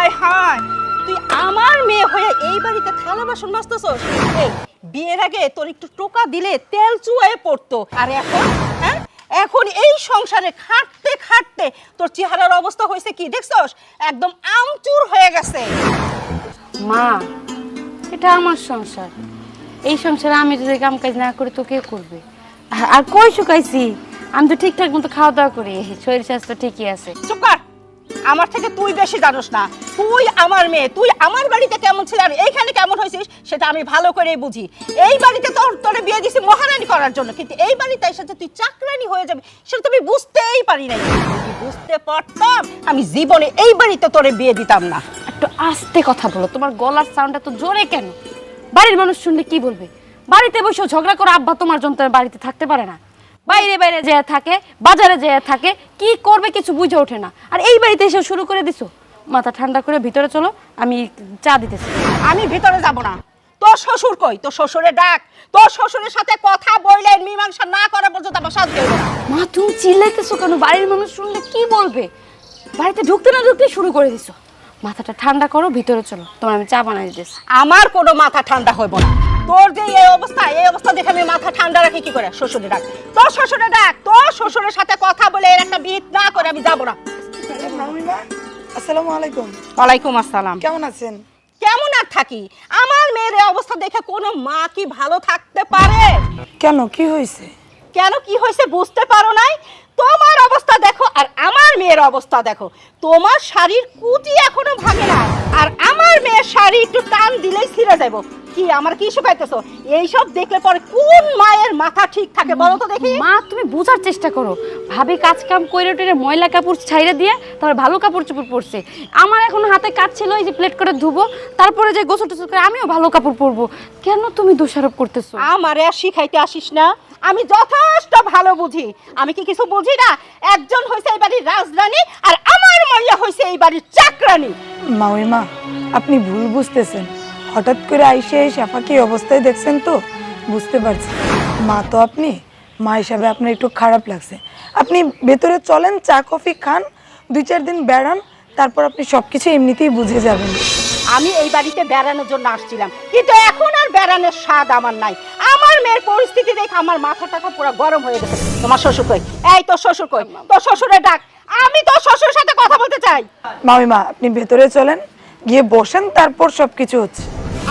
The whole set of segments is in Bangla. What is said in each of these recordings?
হায় হায়। তুই আমার মেয়ে হয়ে এই বাড়িতে থালা বাসন মাজতেছস? এই বিয়ের আগে তোর একটু টোকা দিলে তেল চুয়ায়ে পড়তো। আর এখন হ্যাঁ? এখন এই সংসারে খাটতে খাটতে তোর চেহারার অবস্থা হয়েছে কি দেখছস? একদম আমচুর হয়ে গেছে। মা এটা আমার সংসার। এই সংসারে আমি যদি কাম কাজ না করি তো কে করবে? আর- আর কই শুকাইছি? আমি তো ঠিকঠাক মতো খাওয়া দাওয়া করি। শরীর স্বাস্থ্য ঠিকই আছে। চুপ কর। আমার থেকে তুই বেশি জানোস না। তুই আমার মেয়ে, তুই আমার বাড়িতে কেমন ছিল আর এইখানে কেমন হয়েছিস, সেটা আমি ভালো করেই বুঝি। এই বাড়িতে তোর, তোরে বিয়ে দিছি মহারানী করার জন্য, কিন্তু এই বাড়িতে এসে যে তুই চাকরানি হয়ে যাবে, সেটা তুমি বুঝতেই পারি নাই। বুঝতে পারতাম, আমি জীবনে এই বাড়িতে তোরে বিয়ে দিতাম না। একটু আস্তে কথা বলো, তোমার গলার সাউন্ডটা তো জোরে কেন? বাড়ির মানুষ শুনলে কি বলবে? বাড়িতে বসে ঝগড়া করে আব্বা তোমার যন্ত্র বাড়িতে থাকতে পারে না। বাইরে বাইরে যেয়ে থাকে বাজারে যেয়ে থাকে কি করবে কিছু বুঝে ওঠে না। আর এই বাড়িতে এসে শুরু করে দিছো। মাথা ঠান্ডা করে ভিতরে চলো আমি চা দিতেছি। আমি ভিতরে যাব না। তোর শ্বশুর কই? তোর শ্বশুরে ডাক। তোর শ্বশুরের সাথে কথা বললেন মীমাংসা না করা পর্যন্ত আমার শান্তি হইব না। মা তুমি চিল্লাইতেছো কেন? বাড়ির মানুষ শুনলে কি বলবে? বাড়িতে ঢুকতে না ঢুকতে শুরু করে দিছো। মাথাটা ঠান্ডা করো ভিতরে চলো। তোমার আমি চা বানাই দিতেছি। আমার কোনো মাথা ঠান্ডা হইব না। তোর যে এই অবস্থা এই অবস্থা দেখে আমি মাথা ঠান্ডা রাখি কি করে? শ্বশুরে ডাক। তোর শ্বশুরে ডাক। তোর শ্বশুরের সাথে কথা বলে এর একটা বিট না করে আমি যাব না। আসসালামু আলাইকুম। ওয়ালাইকুম আসসালাম। কেমন আছেন? কেমন আর থাকি? আমার মেয়ের এই অবস্থা দেখে কোনো মা কি ভালো থাকতে পারে? কেন? কি হয়েছে? কেন কি হয়েছে বুঝতে পারো নাই তোমার অবস্থা দেখো আর আমার মেয়ের অবস্থা দেখো। তোমার শাড়ির কুচি এখনও ভাঙে না। আর আমার মেয়ের শাড়ি একটু টান দিলেই ছিঁড়ে যাব। কি আমার কি শুকাইতেছো এইসব দেখলে পরে কোন মায়ের মাথা ঠিক থাকে বলো তো দেখি। মা তুমি বোঝার চেষ্টা করো। ভাবি কাজ কাম কইরে টেরে ময়লা কাপড় ছাইরে দিয়ে তারপর ভালো কাপড় চোপড় পরছে। আমার এখন হাতে কাজ ছিল এই যে প্লেট করে ধুবো তারপরে যে গোসল টোসল করে আমিও ভালো কাপড় পরবো। কেন তুমি দোষারোপ করতেছো? আমারে আর শিখাইতে আসিস না। আমি যথেষ্ট ভালো বুঝি। আমি কি কিছু বুঝি না? একজন হয়েছে এই বাড়ির রাজরানী আর আমার মাইয়া হয়েছে এই বাড়ির চাকরানী। মামিমা আপনি ভুল বুঝতেছেন। হঠাৎ করে আইসে এই সাফাকি অবস্থায় দেখছেন তো? বুঝতে পারছি। মা তো আপনি। মা হিসাবে আপনার একটু খারাপ লাগছে। আপনি ভেতরে চলেন চা কফি খান দুই চার দিন বেড়ান তারপর আপনি সব কিছু এমনিতেই বুঝে যাবেন। আমি এই বাড়িতে বেড়ানোর জন্য আসছিলাম। কিন্তু এখন আর বেড়ানোর স্বাদ আমার নাই। আমার মেয়ের পরিস্থিতি দেখে আমার মাথা টাকা পুরো গরম হয়ে গেছে। তোমার শ্বশুর কই? এই তোর শ্বশুর কই? তোর শ্বশুরে ডাক। আমি তোর শ্বশুরের সাথে কথা বলতে চাই। মামিমা আপনি ভেতরে চলেন গিয়ে বসেন তারপর সব কিছু হচ্ছে।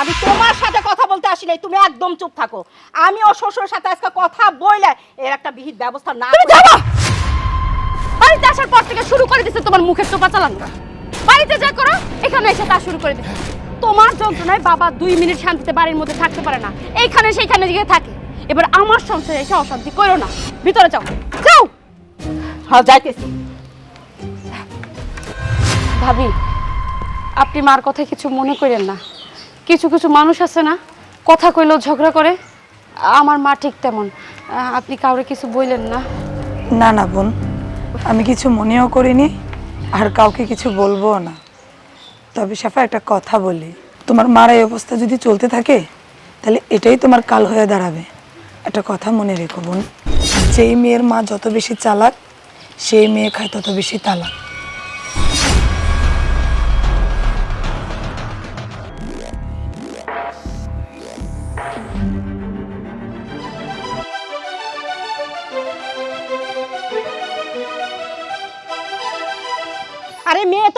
আমি তোমার সাথে কথা বলতে আসি নাই তুমি একদম চুপ থাকো। আমি ও শ্বশুরের সাথে আজকে কথা বইলে এর একটা বিহিত ব্যবস্থা না তুমি যাব বাড়িতে আসার পর থেকে শুরু করে দিছে তোমার মুখের চোপা চালানো বাড়িতে যা করো এখানে এসে তা শুরু করে দিছে। তোমার যন্ত্রণায় বাবা দুই মিনিট শান্তিতে বাড়ির মধ্যে থাকতে পারে না। এইখানে সেইখানে গিয়ে থাকে। এবার আমার সংসারে এসে অশান্তি করো না। ভিতরে যাও। যাও! হ্যাঁ যাইতেছি। ভাবি আপনি মার কথা কিছু মনে করেন না। কিছু কিছু মানুষ আছে না, কথা কইলেও ঝগড়া করে, আমার মা ঠিক তেমন। আপনি কাউরে কিছু বললেন না? না না বোন, আমি কিছু মনেও করিনি, আর কাউকে কিছু বলব না। তবে সাফা একটা কথা বলি, তোমার মার এই অবস্থা যদি চলতে থাকে, তাহলে এটাই তোমার কাল হয়ে দাঁড়াবে। একটা কথা মনে রেখো বোন, যেই মেয়ের মা যত বেশি চালাক, সেই মেয়ে খায় তত বেশি তালাক।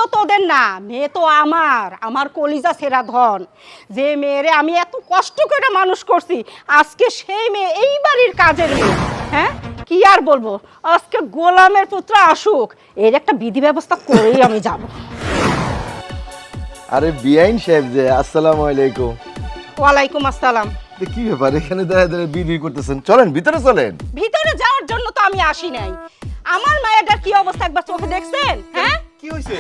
তো তোদের না মেয়ে তো আমার আমার কলিজা সেরা ধন। যে মেয়েরে আমি এত কষ্ট করে মানুষ করছি আজকে সেই মেয়ে এই বাড়ির কাজের মেয়ে। হ্যাঁ? কি আর বলব? আজকে গোলামের পুত্র আসুক এর একটা বিধি ব্যবস্থা করেই আমি যাব। আরে বিআইন সাহেব যে আসসালামু আলাইকুম। ওয়ালাইকুম আসসালাম। কি ব্যাপার এখানে দাঁড়িয়ে দাঁড়িয়ে বিড়ি করতেছেন? চলেন ভিতরে চলেন। ভিতরে যাওয়ার জন্য তো আমি আসি নাই। আমার মায়েরটার কি অবস্থা একবার চোখে দেখছেন? হ্যাঁ? কি হয়েছে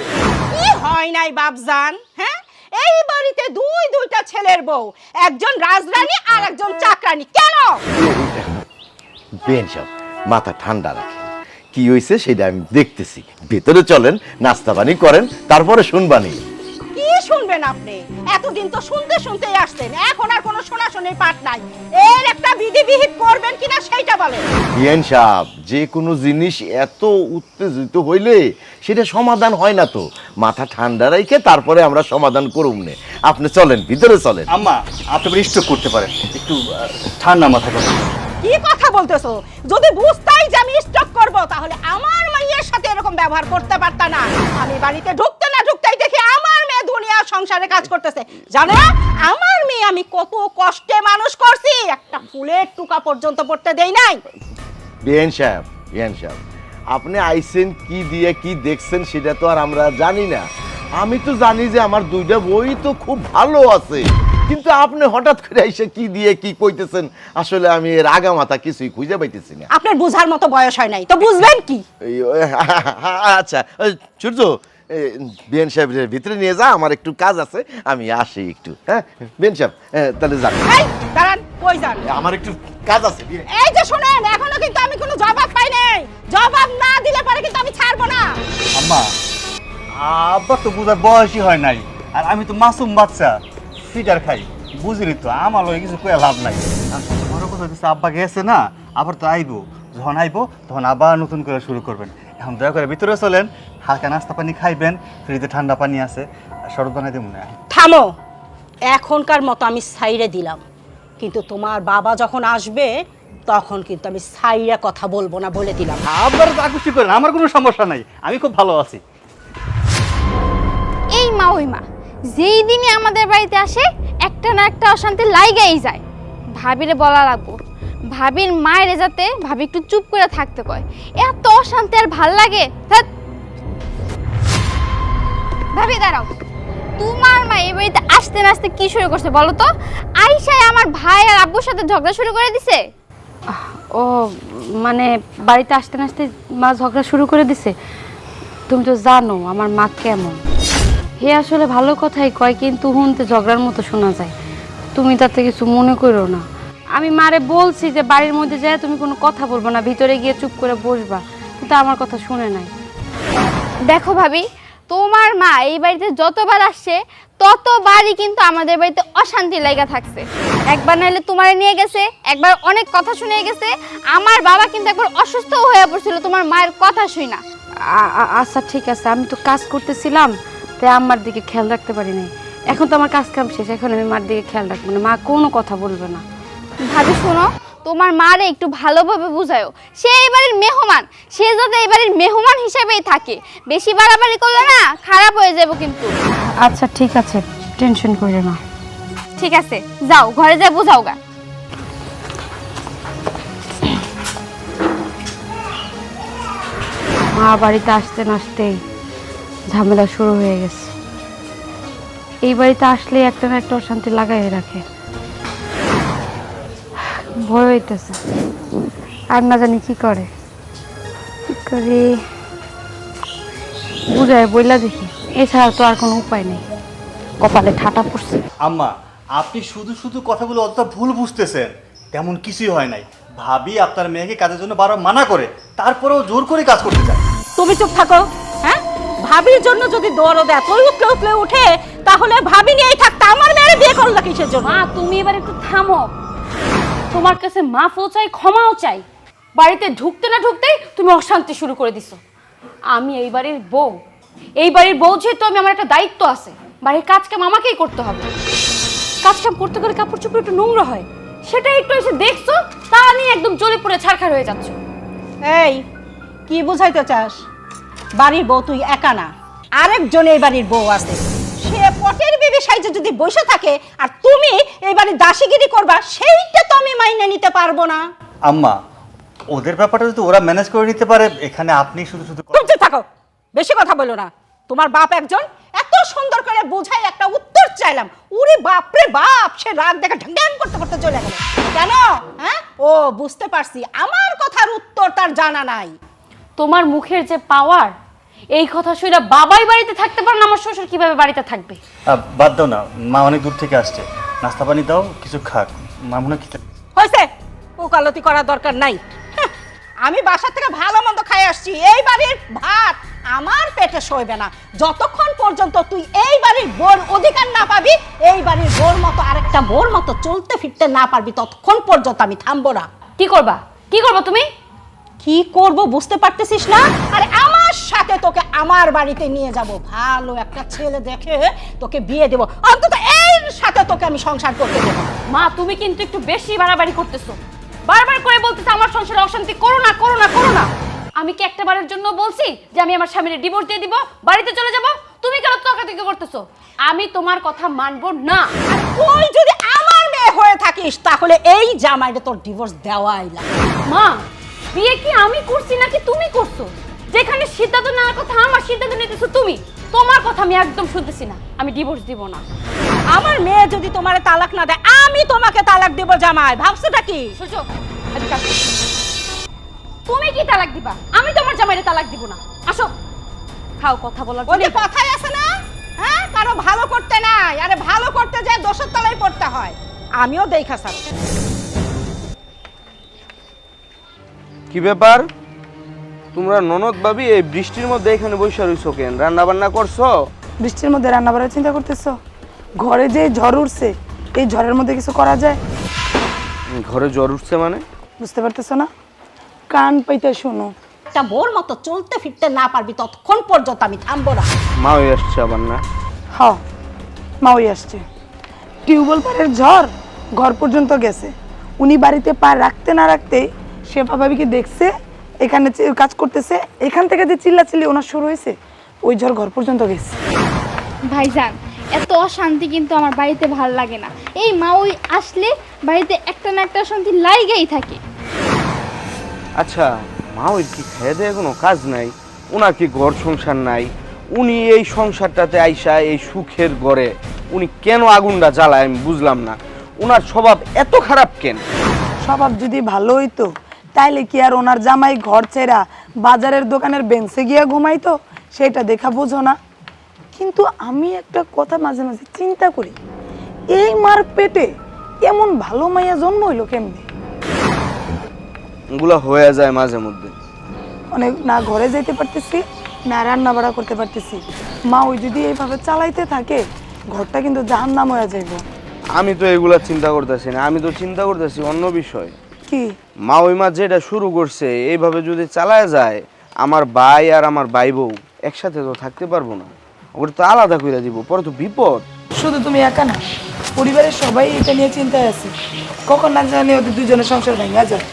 কি হয় নাই বাপজান হ্যাঁ? এই বাড়িতে দুই দুইটা ছেলের বউ একজন রাজরানী আর একজন চাকরানী। কেন? বেন সব মাথা ঠান্ডা রাখে কি হয়েছে সেটা আমি দেখতেছি। ভিতরে চলেন নাস্তা পানি করেন তারপরে শুনবানি। শুনবেন আপনি। এতদিন তো শুনতে শুনতেই আসছেন এখন আর কোনো শোনাশুনির পাঠ নাই। এর একটা বিধি বিহিত করবেন কিনা সেইটা বলেন। বিয়ান সাহেব যে কোনো জিনিস এত উত্তেজিত হইলে সেটা সমাধান হয় না তো। মাথা ঠান্ডা রাখে তারপরে আমরা সমাধান করুম নে। আপনি চলেন ভিতরে চলেন। আম্মা আপনি স্ট্রোক করতে পারেন। একটু আহ, ঠান্ডা মাথা কথা কি কথা বলতেছো? যদি বুঝতাই যে আমি স্টক করব তাহলে আমার মাইয়ের সাথে এরকম ব্যবহার করতে পারতা না। আমি বাড়িতে ঢুকতে না ঢুকতেই দেখি আমার মেয়ে সংসারে কাজ করতেছে। জানো আমার মেয়ে আমি কত কষ্টে মানুষ করছি একটা ফুলের টুকা পর্যন্ত পড়তে দেই নাই। বিয়ান সাহেব বিয়ান সাহেব আপনি আইসেন কি দিয়ে কি দেখছেন সেটা তো আর আমরা জানি না। আমি তো জানি যে আমার দুইটা বই তো খুব ভালো আছে কিন্তু আপনি হঠাৎ করে এসে কি দিয়ে কি কইতেছেন? আসলে আমি এর আগা মাথা কিছুই খুঁজে পাইতেছি না। আপনার বুঝার মতো বয়স হয় নাই তো বুঝবেন কি? আচ্ছা সূর্য বিএন সাহেবের ভিতরে নিয়ে যা আমার একটু কাজ আছে আমি আসি একটু হ্যাঁ? বিএন সাহেব তাহলে যান। এই দাঁড়ান কই যান? আমার একটু কাজ আছে এই যে শুনেন এখনও কিন্তু আমি কোনো জবাব পাই নাই। জবাব না দিলে পরে কিন্তু আমি ছাড়বো না। আম্মা আব্বা তো বুঝার বয়সই হয় নাই আর আমি তো মাসুম বাচ্চা ফিটার খাই। বুঝলি তো আমার লগে কিছু কয়ে লাভ নাই। আর সবচেয়ে বড় কথা হচ্ছে আব্বা গেছে না আবার তো আইবো। যখন আইবো তখন আবার নতুন করে শুরু করবেন। এখন দয়া করে ভিতরে চলেন হালকা নাস্তা পানি খাইবেন ফ্রিজে ঠান্ডা পানি আছে শরৎ বানাই দেবো না। থামো! এখনকার মতো আমি সাইরে দিলাম। কিন্তু তোমার বাবা যখন আসবে তখন কিন্তু আমি সাইরে কথা বলব না বলে দিলাম। আবার খুশি করেন আমার কোনো সমস্যা নাই আমি খুব ভালো আছি। এই মা ওই মা যেই দিনই আমাদের বাড়িতে আসে একটা না একটা অশান্তি লাইগাই যায়। ভাবিরে বলা লাগবো ভাবির মায়ের যাতে ভাবি একটু চুপ করে থাকতে কয়। এত অশান্তি আর ভালো লাগে? ভাবি, দাঁড়াও। তোমার মা এই বাড়িতে আসতে না আসতে কি শুরু করছে বলো তো? আইসায় আমার ভাই আর আব্বুর সাথে ঝগড়া শুরু করে দিছে? ও মানে বাড়িতে আসতে না আসতে মা ঝগড়া শুরু করে দিছে? তুমি তো জানো আমার মা কেমন। হে আসলে ভালো কথাই কয়, কিন্তু হুনতে ঝগড়ার মতো শোনা যায়। তুমি তাতে কিছু মনে করো না। আমি মারে বলছি যে বাড়ির মধ্যে যায় তুমি কোনো কথা বলব না ভিতরে গিয়ে চুপ করে বসবা। কিন্তু আমার কথা শুনে নাই। দেখো ভাবি তোমার মা এই বাড়িতে যতবার আসছে ততবারই কিন্তু আমাদের বাড়িতে অশান্তি লাগা থাকছে। একবার নাইলে তোমারে নিয়ে গেছে একবার অনেক কথা শুনে গেছে আমার বাবা কিন্তু একবার অসুস্থ হয়ে পড়ছিল তোমার মায়ের কথা শুই না। আচ্ছা ঠিক আছে আমি তো কাজ করতেছিলাম তাই আমার দিকে খেয়াল রাখতে পারি নাই এখন তো আমার কাজ কাম শেষ এখন আমি মার দিকে খেয়াল রাখব না। মা কোনো কথা বলবে না। ভাবি শোনো তোমার মারে একটু ভালোভাবে বুঝায়ও সে এই বাড়ির মেহমান সে যাতে এই বাড়ির মেহমান হিসেবেই থাকে। বেশি বাড়াবাড়ি করলে না খারাপ হয়ে যাব কিন্তু। আচ্ছা ঠিক আছে টেনশন করে না। ঠিক আছে যাও ঘরে যাই বুঝাও গা মা বাড়িতে আসতে না আসতেই ঝামেলা শুরু হয়ে গেছে। এই বাড়িতে আসলে একটা না একটা অশান্তি লাগাই রাখে। ভয় হইতেছে। আর না জানি কি করে। কি করে? বুঝায় বইলা দেখি। এছাড়া তো আর কোনো উপায় নেই। কপালে ঠাটা পড়ছে। আম্মা আপনি শুধু শুধু কথাগুলো অতটা ভুল বুঝতেছেন। তেমন কিছুই হয় নাই। ভাবি আপনার মেয়েকে কাজের জন্য বারবার মানা করে তারপরেও জোর করে কাজ করতে চায়। তুমি চুপ থাকো হ্যাঁ? ভাবির জন্য যদি দরদ এতই উতলে উতলে উঠে তাহলে ভাবি নিয়েই থাকতে। আমার মেয়ের বিয়ে করল কিসের জন্য? তুমি এবার একটু থামো। তোমার কাছে মাফও চাই, ক্ষমাও চাই। বাড়িতে ঢুকতে না ঢুকতেই তুমি অশান্তি শুরু করে দিছো। আমি এই বাড়ির বউ। এই বাড়ির বউ যেহেতু আমি, আমার একটা দায়িত্ব আছে। বাড়ির কাজ কাম আমাকেই করতে হবে। কাজ কাম করতে গেলে কাপড় চোপড় একটু নোংরা হয়। সেটা একটু এসে দেখছ, তা নিয়ে একদম জ্বলে পড়ে ছাড়খাড় হয়ে যাচ্ছ। এই, কি বুঝাইতে চাস? বাড়ির বউ তুই একা না। আরেকজন এই বাড়ির বউ আছে। পটের বিবি সাইজে যদি বসে থাকে আর তুমি এবারে দাসীগিরি করবা সেইটা তো আমি মাইনে নিতে পারব না। আম্মা ওদের ব্যাপারটা যদি ওরা ম্যানেজ করে নিতে পারে এখানে আপনি শুধু শুধু তুমি চুপ থাকো। বেশি কথা বলো না। তোমার বাপ একজন এত সুন্দর করে বুঝাই একটা উত্তর চাইলাম। উরে বাপ রে বাপ সে রাগ দেখে ঢ্যাং করতে করতে চলে গেল। কেন? হ্যাঁ? ও বুঝতে পারছি। আমার কথার উত্তর তার জানা নাই। তোমার মুখের যে পাওয়ার এই কথা শুনে বাবাই বাড়িতে থাকতে পারে না আমার শ্বশুর কীভাবে বাড়িতে থাকবে? বাদ দাও না মা অনেক দূর থেকে আসছে। নাস্তা পানি দাও কিছু খাক। মা মনে খেতে হয়েছে। ওকালতি করার দরকার নাই। হ্যাঁ, আমি বাসা থেকে ভালো মন্দ খাই আসছি। এই বাড়ির ভাত আমার পেটে সইবে না। যতক্ষণ পর্যন্ত তুই এই বাড়ির বোর অধিকার না পাবি এই বাড়ির বোর মতো আরেকটা বোর মতো চলতে ফিরতে না পারবি ততক্ষণ পর্যন্ত আমি থামবো না। কি করবা? কি করবা তুমি? কি করব বুঝতে পারতেছিস না? আরে আমার সাথে তোকে আমার বাড়িতে নিয়ে যাব। ভালো একটা ছেলে দেখে তোকে বিয়ে দেব। অন্তত এর সাথে তোকে আমি সংসার করতে দেব। মা তুমি কিন্তু একটু বেশি বাড়াবাড়ি করতেছো। বারবার করে বলতেছো আমার সংসারে অশান্তি করো না করো না করো না। আমি কি একটা বারের জন্য বলছি যে আমি আমার স্বামীর ডিভোর্স দিয়ে দিব বাড়িতে চলে যাব? তুমি কেন তর্কাতর্কি করতেছো? আমি তোমার কথা মানবো না। আর তুই যদি আমার মেয়ে হয়ে থাকিস তাহলে এই জামাইটা তোর ডিভোর্স দেওয়াই লাগে মা বিয়ে কি আমি করছি নাকি তুমি করছ? যেখানে সিদ্ধান্ত নেওয়ার কথা আমার সিদ্ধান্ত নিতেছো তুমি। তোমার কথা আমি একদম শুনতেছি না। আমি ডিভোর্স দিব না। আমার মেয়ে যদি তোমার তালাক না দেয় আমি তোমাকে তালাক দেব জামাই। ভাবছোটা কি? সোজো এদিকে আসো। তুমি কি তালাক দিবা? আমি তোমার জামাইরে তালাক দিব না। আসো। খাও কথা বলার ওই যে জন্য- কথাই আছে না? হ্যাঁ? কারও ভালো করতে নাই। আরে ভালো করতে যায় দোষের তলায় পড়তে হয়। আমিও দেখা স্যার কি ব্যাপার? তোমরা ননদ ভাবি এই বৃষ্টির মধ্যে এখানে বসে রইছো কেন? রান্না বান্না করছ? বৃষ্টির মধ্যে রান্না বাড়ার চিন্তা করতেছো? ঘরে যে ঝড় উঠছে এই ঝড়ের মধ্যে কিছু করা যায়? ঘরে জ্বর উঠছে মানে? বুঝতে পারতেছো না? কান পাইতে শোনো। একটা বোর মতো চলতে ফিরতে না পারবি ততক্ষণ পর্যন্ত আমি থামবো না। মা ওই আসছে আবার না? হ মা ওই আসছে। টিউবওয়েল পাড়ের ঝড় ঘর পর্যন্ত গেছে। উনি বাড়িতে পা রাখতে না রাখতেই শেফা ভাবিকে দেখছে? এখানে কাজ করতেছে এখান থেকে যে চিল্লাচিল্লি ওনার শুরু হয়েছে ওই ঝড় ঘর পর্যন্ত গেছে। ভাইজান এত অশান্তি কিন্তু আমার বাড়িতে ভালো লাগে না। এই মা ওই আসলে বাড়িতে একটা না একটা অশান্তি লাইগেই থাকে। আচ্ছা মা ওই কি খেয়ে দেয় কোনো কাজ নাই? ওনার কি ঘর সংসার নাই? উনি এই সংসারটাতে আইসা এই সুখের ঘরে উনি কেন আগুনটা জ্বালায় আমি বুঝলাম না। ওনার স্বভাব এত খারাপ কেন? স্বভাব যদি ভালো হইতো তাইলে কি আর ওনার জামাই ঘর ছেড়া বাজারের দোকানের বেঞ্চে গিয়ে ঘুমাইতো? সেটা দেখা বোঝো না। কিন্তু আমি একটা কথা মাঝে মাঝে চিন্তা করি এই মার পেটে এমন ভালো মাইয়া জন্ম হইল কেমনে? এগুলো হয়ে যায় মাঝে মধ্যে। অনেক না ঘরে যাইতে পারতেছি না রান্না বাড়া করতে পারতেছি। মা ওই যদি এইভাবে চালাইতে থাকে ঘরটা কিন্তু জাহান নাম হয়ে যাইব। আমি তো এগুলা চিন্তা করতেছি না। আমি তো চিন্তা করতেছি অন্য বিষয়। কি? মা ওই মা যেটা শুরু করছে এইভাবে যদি চালায় যায় আমার ভাই আর আমার ভাই বউ একসাথে তো থাকতে পারব না। ওটা তো আলাদা করে দিব পরে তো বিপদ। শুধু তুমি একা না পরিবারের সবাই এটা নিয়ে চিন্তায় আছে। কখন না জানি ওদের দুজনের সংসার ভেঙে যায়।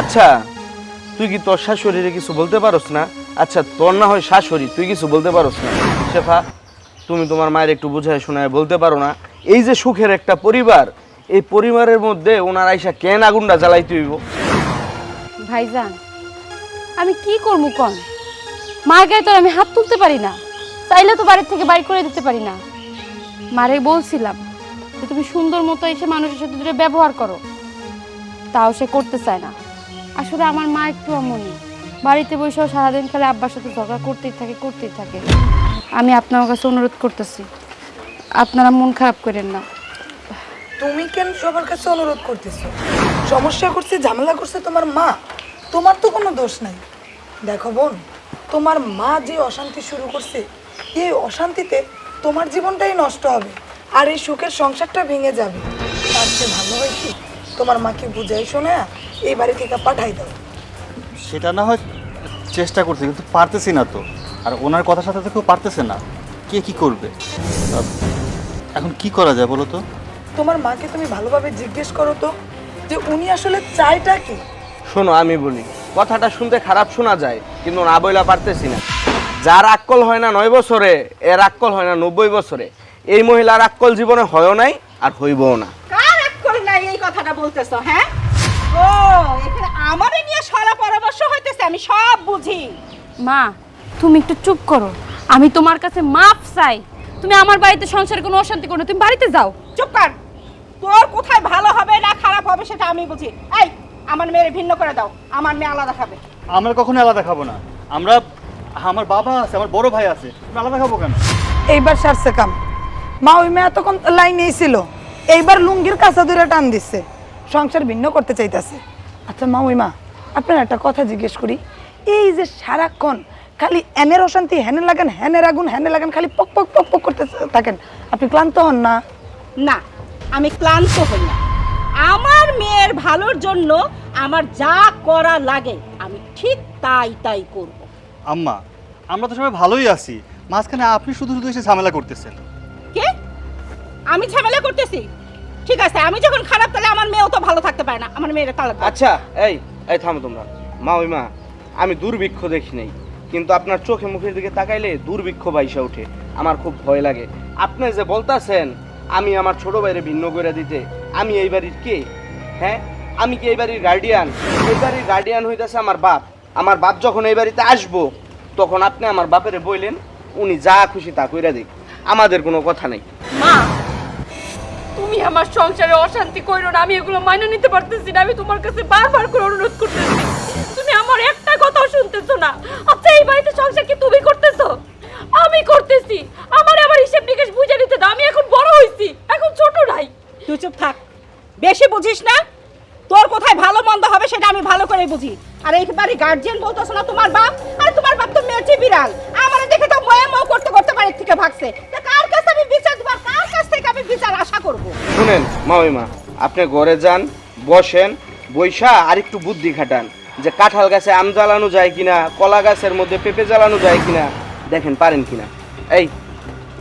আচ্ছা তুই কি তোর শাশুড়িরে কিছু বলতে পারোস না? আচ্ছা তোর না হয় শাশুড়ি তুই কিছু বলতে পারোস না। শেফা তুমি তোমার মায়ের একটু বুঝায় শোনায় বলতে পারো না। এই যে সুখের একটা পরিবার, এই পরিবারের মধ্যে ওনার আইসা কেন আগুনটা জ্বালাইতে হইব? ভাইজান, আমি কি করব কন? মার গায়ে তো আর আমি হাত তুলতে পারি না। চাইলে তো বাড়ির থেকে বাইর করে দিতে পারি না। মারে বলছিলাম যে তুমি সুন্দর মতো এসে মানুষের সাথে দূরে ব্যবহার করো। তাও সে করতে চায় না। আসলে আমার মা একটু এমনই। বাড়িতে বসেও সারাদিন খালি আব্বার সাথে ঝগড়া করতেই থাকে করতেই থাকে। আমি আপনার কাছে অনুরোধ করতেছি আপনারা মন খারাপ করেন না। তুমি কেন সবার কাছে অনুরোধ করতেছো? সমস্যা করছে ঝামেলা করছে তোমার মা। তোমার তো কোনো দোষ নাই। দেখো বোন তোমার মা যে অশান্তি শুরু করছে এই অশান্তিতে তোমার জীবনটাই নষ্ট হবে আর এই সুখের সংসারটা ভেঙে যাবে। তার চেয়ে ভালো হয় কি? তোমার মাকে বুঝাই শোনা এই বাড়ি থেকে পাঠাই দাও। সেটা না হয় চেষ্টা করছি কিন্তু পারতেছি না তো। আর ওনার কথার সাথে তো কেউ পারতেছে না। কে কি করবে? এখন কি করা যায় বলো তো? তোমার মাকে তুমি ভালোভাবে জিজ্ঞেস করো তো যে উনি আসলে চাইটা কি? শোনো আমি বলি কথাটা শুনতে খারাপ শোনা যায় কিন্তু না বইলা পারতেছি না। যার আক্কল হয় না নয় বছরে এর আক্কল হয় না নব্বই বছরে। এই মহিলার আক্কল জীবনে হয়ও নাই আর হইবও না। কার এক করে নাই এই কথাটা বলতেছো হ্যাঁ? ও এখানে আমারে নিয়ে সলা পরামর্শ হইতেছে আমি সব বুঝি। মা তুমি একটু চুপ করো। আমি তোমার কাছে মাপ চাই। তুমি আমার বাড়িতে সংসারে কোনো অশান্তি করো না, তুমি বাড়িতে যাও। চুপ কর। তোর কোথায় ভালো হবে না খারাপ হবে সেটা আমি বুঝি। এই আমার মেয়ের ভিন্ন করে দাও। আমার মেয়ে আলাদা খাবে। আমরা কখনো আলাদা খাব না। আমরা আমার বাবা আছে আমার বড় ভাই আছে। আমরা আলাদা খাব কেন? এইবার সারছে কাম। মা ওই মেয়ে এতক্ষণ লাইনেই ছিল। এইবার লুঙ্গির কাঁচা দূরে টান দিচ্ছে। সংসার ভিন্ন করতে চাইতেছে। আচ্ছা মা ওই মা আপনার একটা কথা জিজ্ঞেস করি। এই যে সারাক্ষণ খালি এনের অশান্তি হ্যানে লাগান হ্যানের আগুন হ্যানে লাগান খালি পক পক পক পক করতে থাকেন। আপনি ক্লান্ত হন না? না আমি ক্লান্ত হই না। আমার মেয়ের ভালোর জন্য আমার যা করা লাগে আমি ঠিক তাই তাই করব। আম্মা আমরা তো সবাই ভালোই আছি। মাঝখানে আপনি শুধু শুধু এসে ঝামেলা করতেছেন। কে? আমি ঝামেলা করতেছি? ঠিক আছে আমি যখন খারাপ তাহলে আমার মেয়েও তো ভালো থাকতে পারে না। আমার মেয়ের তালাক দাও। আচ্ছা এই এই থামো তোমরা। মা ওই মা আমি দুর্ভিক্ষ দেখি নাই। কিন্তু আপনার চোখে মুখের দিকে তাকাইলে দুর্ভিক্ষ বাইসা ওঠে। আমার খুব ভয় লাগে। আপনি যে বলতাছেন, আমি আমার ছোট ভাইরে ভিন্ন করে দিতে, আমি এই বাড়ির কে? হ্যাঁ? আমি কি এই বাড়ির গার্ডিয়ান এই বাড়ির গার্ডিয়ান হইতাছে আমার বাপ। আমার বাপ যখন এই বাড়িতে আসব, তখন আপনি আমার বাপেরে বললেন উনি যা খুশি তা কইরা দিক। আমাদের কোনো কথা নেই। মা, তুমি আমার সংসারে অশান্তি কইরো না, আমি এগুলো মাইনে নিতে পারতেছি না, আমি তোমার কাছে বারবার করে অনুরোধ করতেছি। আমার শুনতেছো না? আচ্ছা এই বাড়িতে সংসার কি তুমি করতেছো? আমি করতেছি। আমার আবার হিসেব নিকেশ বুঝে নিতে দাও। আমি এখন বড় হইছি। এখন ছোট নাই। তুই চুপ থাক। বেশি বুঝিস না? তোর কোথায় ভালো মন্দ হবে সেটা আমি ভালো করে বুঝি। আর এইবারে গার্জিয়ান বলতেছ না তোমার বাপ? আর তোমার বাপ তো মেয়েছে বিড়াল। আমার দেখে তো ময়ে মো করতে করতে বাড়ির থেকে ভাগছে। তা কার কাছে আমি বিচার দিব কার কাছ থেকে আমি বিচার আশা করব? শুনেন মামিমা আপনি ঘরে যান বসেন বৈশা আর একটু বুদ্ধি খাটান। যে কাঁঠাল গাছে আম জ্বালানো যায় কিনা কলা গাছের মধ্যে পেঁপে জ্বালানো যায় কিনা দেখেন পারেন কিনা। এই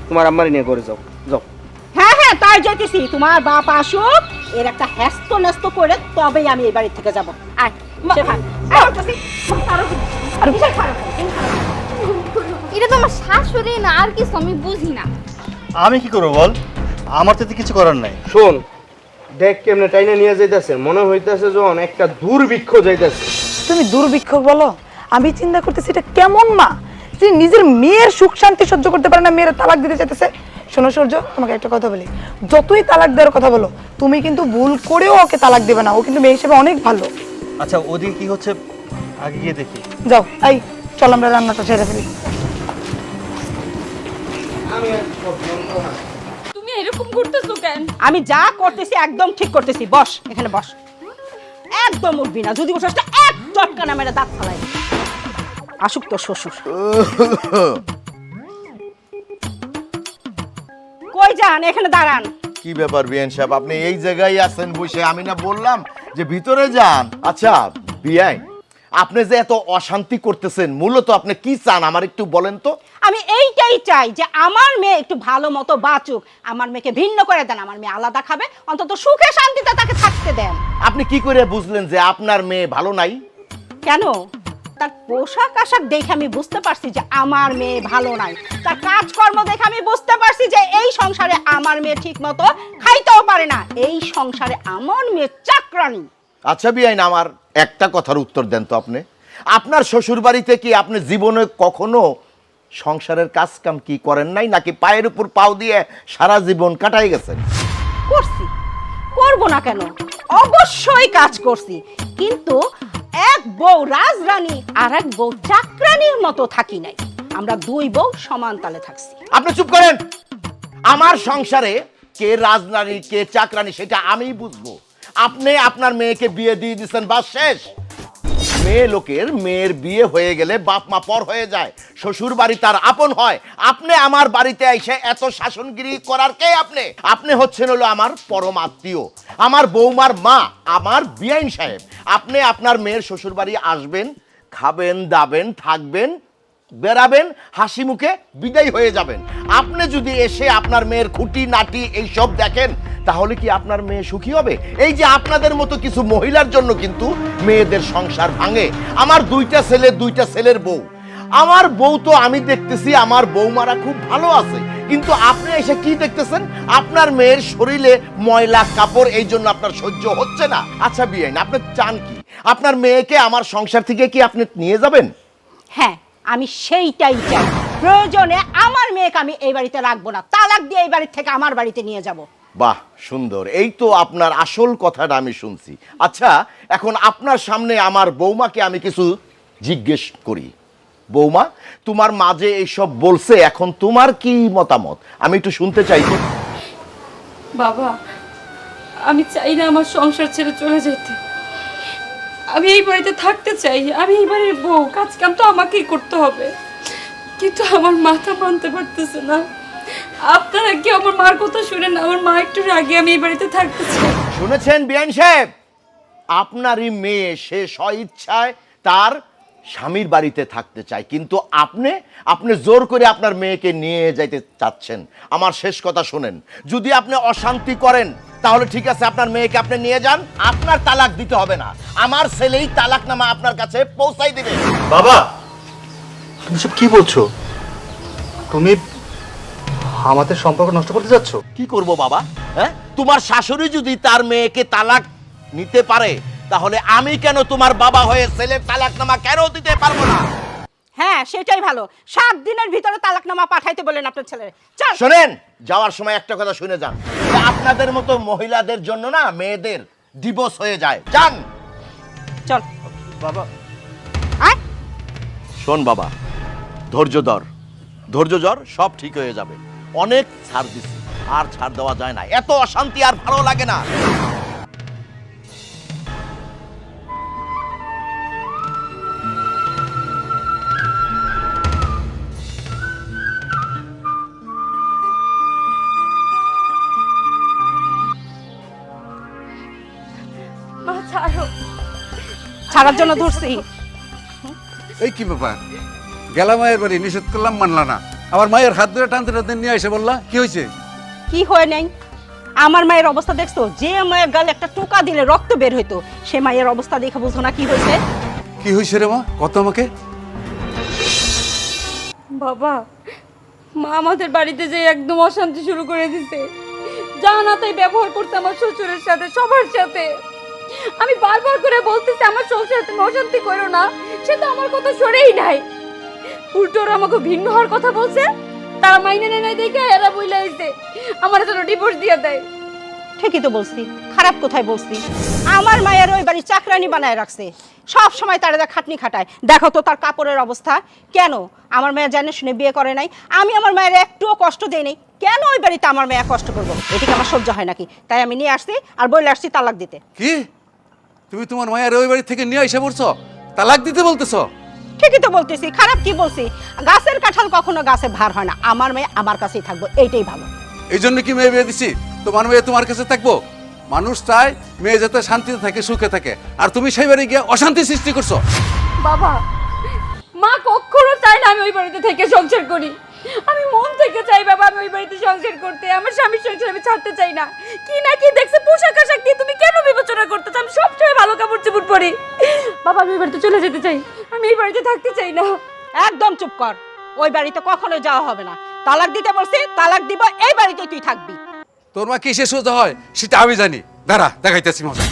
তোমার আম্মারি নিয়ে ঘরে যাও যাও। হ্যাঁ হ্যাঁ তাই যাইতেছি। তোমার বাপ আসুক এর একটা হ্যাস্ত ন্যস্ত করে তবেই আমি এই বাড়ি থেকে যাব। আয়? এটা তো আমার শাশুড়ি না আর কিছু আমি বুঝি না। আমি কি করব বল? আমার তো কিছু করার নাই। শোন দেখ কেমনে টাইনে নিয়ে যাইতেছে। মনে হইতেছে যখন একটা দুর্ভিক্ষ যাইতেছে। তুমি দুর্ভিক্ষ বলো? আমি চিন্তা করতেছি এটা কেমন মা? যে নিজের মেয়ের সুখ শান্তি সহ্য করতে পারে না মেয়ের তালাক দিতে চাইতেছে শোনো সূর্য তোমাকে একটা কথা বলি। যতই তালাক দেওয়ার কথা বলো তুমি কিন্তু ভুল করেও ওকে তালাক দেবে না। ও কিন্তু মেয়ে হিসেবে অনেক ভালো। আচ্ছা ওদিকে কি হচ্ছে? আগে গিয়ে দেখি। যাও এই চল আমরা রান্নাটা ছেড়ে ফেলি। তুমি এরকম করতেছো কেন? আমি যা করতেছি একদম ঠিক করতেছি। বস এখানে বস। একদম উঠবি না। যদি বসস না এক চটকা না মেরে দাঁত ফালাই আসুক তোর শ্বশুর। কই যান? এখানে দাঁড়ান। কি ব্যাপার বিয়ান সাহেব? আপনি এই জায়গায় আছেন বসে। আমি না বললাম যে ভিতরে যান। আচ্ছা বিয়াই আপনি যে এত অশান্তি করতেছেন মূলত আপনি কি চান? আমার একটু বলেন তো। আমি এইটাই চাই যে আমার মেয়ে একটু ভালো মতো বাঁচুক আমার মেয়েকে ভিন্ন করে দেন আমার মেয়ে আলাদা খাবে অন্তত সুখে শান্তিতে তাকে থাকতে দেন। আপনি কি করে বুঝলেন যে আপনার মেয়ে ভালো নাই? কেন? তার পোশাক আশাক দেখে আমি বুঝতে পারছি যে আমার মেয়ে ভালো নাই। তার কাজকর্ম দেখে আমি বুঝতে পারছি যে এই সংসারে আমার মেয়ে ঠিক মতো খাইতেও পারে না। এই সংসারে আমার মেয়ে চাকরানি। আচ্ছা বিয়াইন আমার একটা কথার উত্তর দেন তো আপনি। আপনার শ্বশুর বাড়িতে কি আপনি জীবনে কখনো সংসারের কাজ কাম কি করেন নাই নাকি পায়ের উপর পাও দিয়ে সারা জীবন কাটাই গেছেন? করছি। করব না কেন? অবশ্যই কাজ করছি। কিন্তু এক বউ রাজরানী আর এক বউ চাকরানির মতো থাকি নাই। আমরা দুই বউ সমান তালে থাকছি। আপনি চুপ করেন। আমার সংসারে কে রাজরানী কে চাকরানি সেটা আমি বুঝব। আপনি আপনার মেয়েকে বিয়ে দিয়ে দিচ্ছেন বা শেষ। মেয়ে লোকের মেয়ের বিয়ে হয়ে গেলে বাপ মা পর হয়ে যায়, শ্বশুর বাড়ি তার আপন হয়। আপনি আমার বাড়িতে এসে এত শাসনগিরি করার কে আপনি? আপনি হচ্ছেন হলো আমার পরম আত্মীয়, আমার বৌমার মা, আমার বিআইন সাহেব। আপনি আপনার মেয়ের শ্বশুর বাড়ি আসবেন, খাবেন, দাবেন, থাকবেন বেরাবেন হাসি মুখে বিদায় হয়ে যাবেন। আপনি যদি এসে আপনার মেয়ের খুঁটি, নাটি এইসব দেখেন, তাহলে কি আপনার মেয়ে সুখী হবে? এই যে আপনাদের মতো কিছু মহিলার জন্য কিন্তু মেয়েদের সংসার ভাঙে। আমার দুইটা ছেলে, দুইটা ছেলের বউ। আমার বউ তো আমি দেখতেছি, আমার বৌমারা খুব ভালো আছে। কিন্তু আপনি এসে কি দেখতেছেন? আপনার মেয়ের শরীরে ময়লা, কাপড়, এই জন্য আপনার সহ্য হচ্ছে না। আচ্ছা বিয়াইন, আপনি চান কি? আপনার মেয়েকে আমার সংসার থেকে কি আপনি নিয়ে যাবেন? হ্যাঁ আমি সেইটাই চাই। প্রয়োজনে আমার মেয়েকে আমি এই বাড়িতে রাখব না। তালাক দিয়ে এই বাড়ির থেকে আমার বাড়িতে নিয়ে যাব। বাহ সুন্দর। এই তো আপনার আসল কথাটা আমি শুনছি। আচ্ছা এখন আপনার সামনে আমার বৌমাকে আমি কিছু জিজ্ঞেস করি। বৌমা তোমার মাঝে এইসব বলছে এখন তোমার কি মতামত? আমি একটু শুনতে চাই বাবা আমি চাই না আমার সংসার ছেড়ে চলে যেতে। আমি এই বাড়িতে থাকতে চাই, আমি এই বাড়ির বউ কাজ কাম তো আমাকেই করতে হবে। কিন্তু আমার মাথা মানতে পারতেছে না। আপনারা কি আমার মার কথা শুনেন? আমার মা একটু রাগে আমি এই বাড়িতে থাকতে চাই। শুনেছেন বিয়ান সাহেব? আপনারই মেয়ে সে স্বইচ্ছায় তার স্বামীর বাড়িতে থাকতে চায়। কিন্তু আপনি আপনি জোর করে আপনার মেয়েকে নিয়ে যাইতে চাচ্ছেন। আমার শেষ কথা শোনেন। যদি আপনি অশান্তি করেন তাহলে ঠিক আছে আপনার মেয়েকে আপনি নিয়ে যান আপনার তালাক দিতে হবে না। আমার ছেলেই তালাকনামা আপনার কাছে পৌঁছাই দিবে। বাবা! তুমি সব কি বলছো? তুমি আমাদের সম্পর্ক নষ্ট করতে যাচ্ছ? কি করব বাবা? হ্যাঁ? তোমার শাশুড়ি যদি তার মেয়েকে তালাক নিতে পারে তাহলে আমি কেন তোমার বাবা হয়ে ছেলের তালাকনামা কেন দিতে পারব না? হ্যাঁ সেটাই ভালো। সাত দিনের ভিতরে তালাকনামা পাঠাইতে বলেন আপনার ছেলে। চল। শোনেন যাওয়ার সময় একটা কথা শুনে যান। আপনাদের মতো মহিলাদের জন্য না মেয়েদের ডিভোর্স হয়ে যায়। যান! চল। বাবা। আয়। শোন বাবা ধৈর্য ধর। ধৈর্য ধর সব ঠিক হয়ে যাবে। অনেক ছাড় দিছি আর ছাড় দেওয়া যায় না। এত অশান্তি আর ভালো লাগে না। মা ছাড়ো ছাড়ার জন্য ধরছি। এই কি ব্যাপার? গেলা মায়ের বাড়ি নিষেধ করলাম মানলা না। আমার মায়ের হাত ধরে টানতে টানতে নিয়ে এসে বললা কি হয়েছে? কি হয় নাই? আমার মায়ের অবস্থা দেখছ? যে মায়ের গালে একটা টোকা দিলে রক্ত বের হইতো সে মায়ের অবস্থা দেখে বুঝো না কি হয়েছে? কি হয়েছে রে মা? কত আমাকে? বাবা মা আমাদের বাড়িতে যে একদম অশান্তি শুরু করে দিছে। যা না তাই ব্যবহার করতে আমার শ্বশুরের সাথে সবার সাথে। আমি বারবার করে বলতেছি, আমার শ্বশুর তুমি অশান্তি করো না। সে তো আমার কথা সরেই নাই। উল্টো ওরা আমাকে ভিন্ন হওয়ার কথা বলছে, তারা মাইনে নেয় দেখে এরা বইলা আমার জন্য ডিভোর্স দিয়ে দেয়। ঠিকই তো বলছি খারাপ কোথায় বলছি? আমার মায়ের ওই বাড়ি চাকরানি বানায় রাখছে সব সময় তারা যা খাটনি খাটায়। দেখো তো তার কাপড়ের অবস্থা কেন? আমার মেয়ে জানে শুনে বিয়ে করে নাই আমি আমার মায়ের একটুও কষ্ট দেই নাই কেন ওই বাড়িতে আমার মেয়ে কষ্ট করব? এটিকে আমার সহ্য হয় নাকি? তাই আমি নিয়ে আসছি আর বলে আসছি তালাক দিতে। কি? তুমি তোমার মায়ের ওই বাড়ি থেকে নিয়ে এসে পড়ছো? তালাক দিতে বলতেছো? ঠিকই তো বলতেছি খারাপ কি বলছি? গাছের কাঁঠাল কখনো গাছে ভার হয় না আমার মেয়ে আমার কাছেই থাকব এইটাই ভালো। এই জন্য কি মেয়ে বিয়ে দিছি? তোমার মেয়ে তোমার কাছে থাকব? মানুষ চায় মেয়ে যাতে শান্তিতে থাকে সুখে থাকে। আর তুমি সেই বাড়ি গিয়ে অশান্তি সৃষ্টি করছ। বাবা মা কখনো চায় না আমি ওই বাড়িতে থেকে সংসার করি। আমি মন থেকে চাই বাবা আমি ওই বাড়িতে সংসার করতে। আমার স্বামীর সংসার আমি ছাড়তে চাই না। কি না কি দেখছে পোশাক আশাক দিয়ে তুমি কেন বিবেচনা করতে চাও আমি সবসময় ভালো কাপড় চোপড় পরি। বাবা আমি ওই বাড়িতে চলে যেতে চাই। আমি এই বাড়িতে থাকতে চাই না। একদম চুপ কর। ওই বাড়িতে কখনো যাওয়া হবে না। তালাক দিতে বলছি তালাক দিব এই বাড়িতে তুই থাকবি। তোর মা কিসে সোজা হয়? সেটা আমি জানি। দাঁড়া, দেখাইতেছি মজা।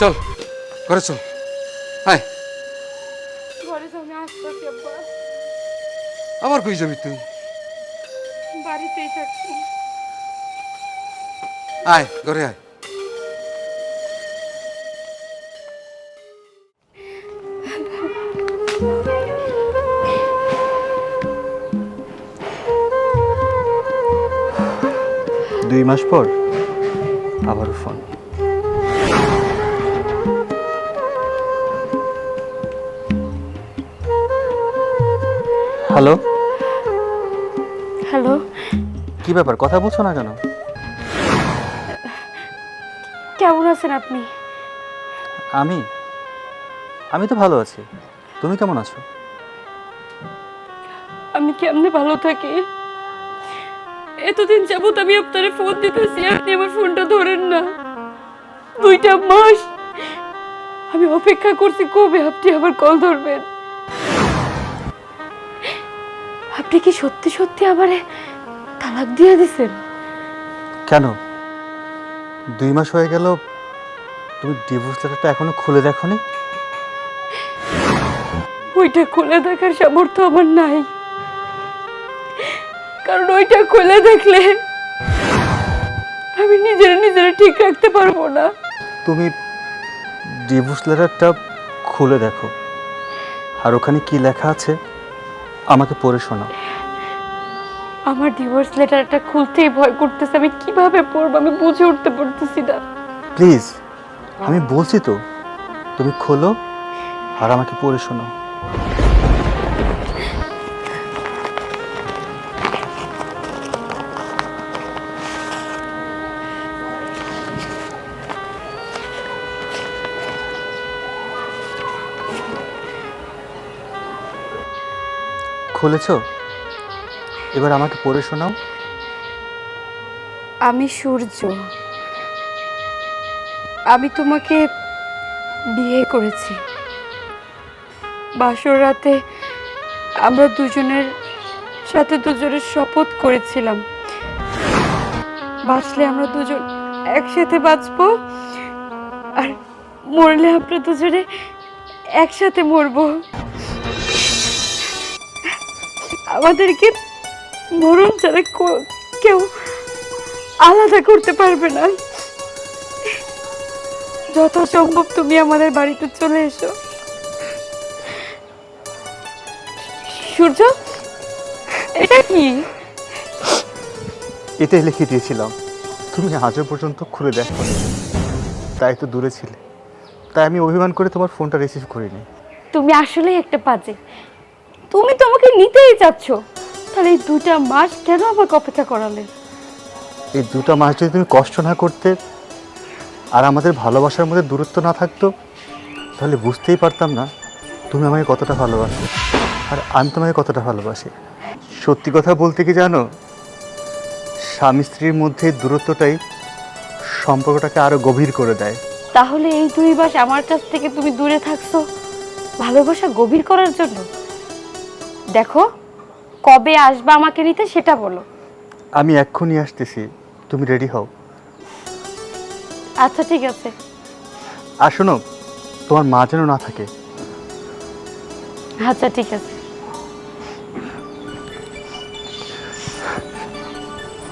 চালি, ঘরে চল। হাই আবার কই যাবি তুই? বাড়িতেই থাকছি আয় ঘরে আয়। দুই মাস পর আবার ফোন। হ্যালো? হ্যালো? কি ব্যাপার কথা বলছো না কেন? কেমন আছেন আপনি? আমি? আমি তো ভালো আছি। তুমি কেমন আছো? আমি কেমনে ভালো থাকি? এতদিন যাবত আমি আপনারে ফোন দিতেছি আপনি আমার ফোনটা ধরেন না। দুইটা মাস আমি অপেক্ষা করছি কবে আপনি আবার কল ধরবেন? আপনি কি সত্যি সত্যি আমারে তালাক দিয়ে দিছেন? কেন? দুই মাস হয়ে গেল তুমি ডিভোর্স লেটারটা এখনও খুলে দেখোনি? ওইটা খুলে দেখার সামর্থ্য আমার নাই। কারণ ওইটা খুলে দেখলে আমি নিজের নিজের ঠিক রাখতে পারব না। তুমি ডিভোর্স লেটারটা খুলে দেখো। আর ওখানে কি লেখা আছে আমাকে পড়ে শোনাও। আমার ডিভোর্স লেটারটা খুলতেই ভয় করতেছে। আমি কীভাবে পড়ব? আমি বুঝে উঠতে পারতেছি না। প্লিজ আমি বলছি তো, তুমি খোলো আর আমাকে পড়ে শোনো। খুলেছো? এবার আমাকে পড়ে শোনাও। আমি সূর্য। আমি তোমাকে বিয়ে করেছি। বাসর রাতে আমরা দুজনের সাথে দুজনের শপথ করেছিলাম। বাঁচলে আমরা দুজন একসাথে বাঁচবো আর মরলে আমরা দুজনে একসাথে মরবো। আমাদেরকে মরণ ছাড়া কেউ আলাদা করতে পারবে না। যথাসম্ভব তুমি আমাদের বাড়িতে চলে এসো। সূর্য এটা কি? এটাই লিখে দিয়েছিলাম তুমি আজও পর্যন্ত খুলে দেখো তাই তো দূরে ছিলে। তাই আমি অভিমান করে তোমার ফোনটা রিসিভ করিনি। তুমি আসলেই একটা বাজে তুমি তো আমাকে নিতেই চাচ্ছ। তাহলে এই দুটা মাস কেন আমাকে অপেক্ষা করালে? এই দুটো মাস যদি তুমি কষ্ট না করতে আর আমাদের ভালোবাসার মধ্যে দূরত্ব না থাকতো তাহলে বুঝতেই পারতাম না তুমি আমাকে কতটা ভালোবাসো আর আমি তোমাকে কতটা ভালোবাসি। সত্যি কথা বলতে কি জানো? স্বামী স্ত্রীর মধ্যে দূরত্বটাই সম্পর্কটাকে আরও গভীর করে দেয়। তাহলে এই দুই মাস আমার কাছ থেকে তুমি দূরে থাকছো? ভালোবাসা গভীর করার জন্য? দেখো কবে আসবা আমাকে নিতে সেটা বলো। আমি এক্ষুনি আসতেছি তুমি রেডি হও। আচ্ছা ঠিক আছে। আর শোনো তোমার মা যেন না থাকে। আচ্ছা ঠিক আছে।